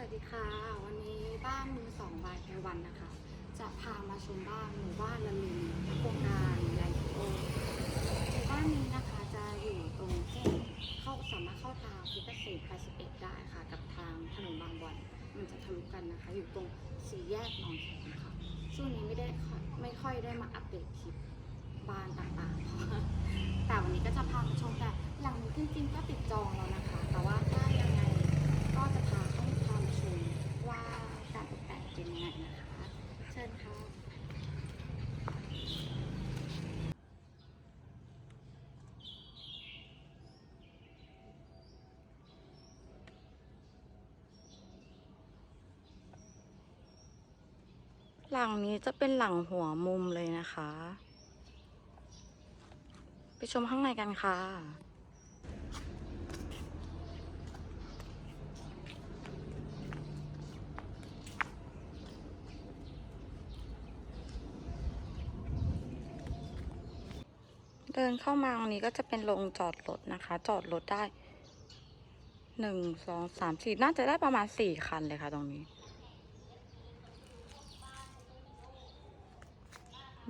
วัสดีค่ะ วันนี้บ้านมือสองบายไพวันนะคะ จะพามาชมบ้านหมู่บ้านละลินโครงการไลโอหมู่บ้านนี้นะคะจะอยู่ตรงเส้นเข้าสามารถเข้าทางพิเกษตร81ได้ค่ะ กับทางถนนบางบอนมันจะทะลุกันนะคะ อยู่ตรงสี่แยกหนองแขมค่ะ ช่วงนี้ไม่ได้ไม่ค่อยได้มาอัปเดตคลิปบ้านต่างๆแต่วันนี้ก็จะพามาชมแต่หลังนี้จริงๆก็ติดจองแล้วนะคะ แต่ว่าถ้ายังไง ก็จะพาเข้าพามาชมว่าการตกแต่ง เป็นยังไงนะคะ เชิญค่ะ หลังนี้จะเป็นหลังหัวมุมเลยนะคะ ไปชมข้างในกันค่ะ เดินเข้ามาตรงนี้ก็จะเป็นโรงจอดรถนะคะ จอดรถได้หนึ่งสองสามสี่น่าจะได้ประมาณสี่คันเลยค่ะตรงนี้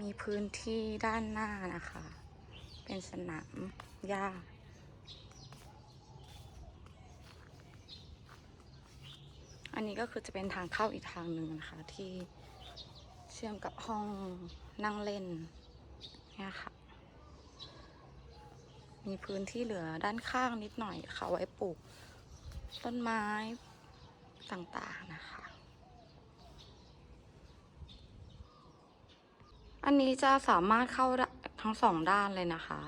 มีพื้นที่ด้านหน้านะคะ เป็นสนามหญ้าอันนี้ก็คือจะเป็นทางเข้าอีกทางหนึ่งนะคะ ที่เชื่อมกับห้องนั่งเล่นเนี่ยค่ะ มีพื้นที่เหลือด้านข้างนิดหน่อยค่ะไว้ปลูก ต้นไม้ต่างๆนะคะ อันนี้จะสามารถเข้าทั้งสองด้านเลยนะคะ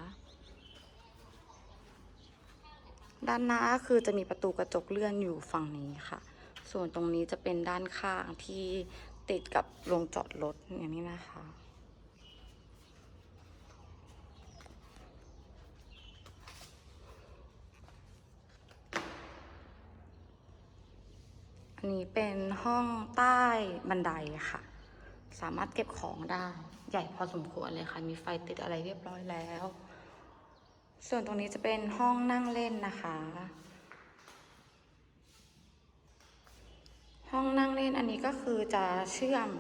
ด้านหน้าคือจะมีประตูกระจกเลื่อนอยู่ฝั่งนี้ค่ะ ส่วนตรงนี้จะเป็นด้านข้างที่ติดกับโรงจอดรถอย่างนี้นะคะ นี้เป็นห้องใต้บันไดค่ะ สามารถเก็บของได้ ใหญ่พอสมควรเลยค่ะ มีไฟติดอะไรเรียบร้อยแล้ว ส่วนตรงนี้จะเป็นห้องนั่งเล่นนะคะ ห้องนั่งเล่นอันนี้ก็คือจะเชื่อม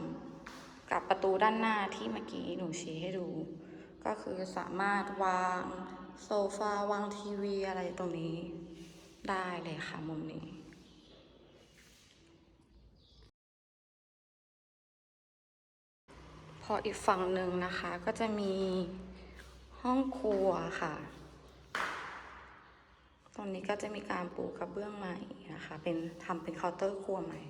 กับประตูด้านหน้าที่เมื่อกี้หนูชี้ให้ดู ก็คือสามารถวางโซฟาวางทีวีอะไรตรงนี้ได้เลยค่ะมุมนี้ พออีกฝั่งหนึ่งนะคะก็จะมีห้องครัวค่ะ ตรงนี้ก็จะมีการปูกระเบื้องใหม่นะคะ เป็นทำเป็นเคาน์เตอร์ครัวใหม่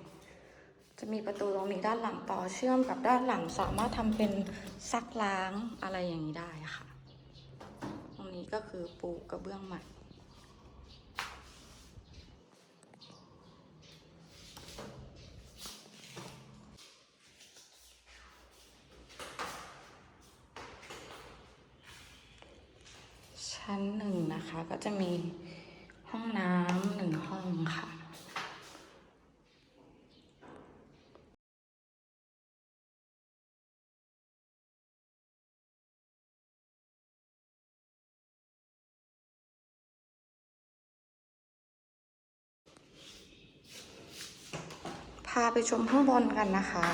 จะมีประตูตรงนี้ด้านหลังต่อเชื่อมกับด้านหลังสามารถทำเป็นซักล้างอะไรอย่างนี้ได้ค่ะ ตรงนี้ก็คือปูกระเบื้องใหม่ ชั้นหนึ่งนะคะ ก็จะมีห้องน้ำหนึ่งห้องค่ะพาไปชมข้างบนกันนะคะ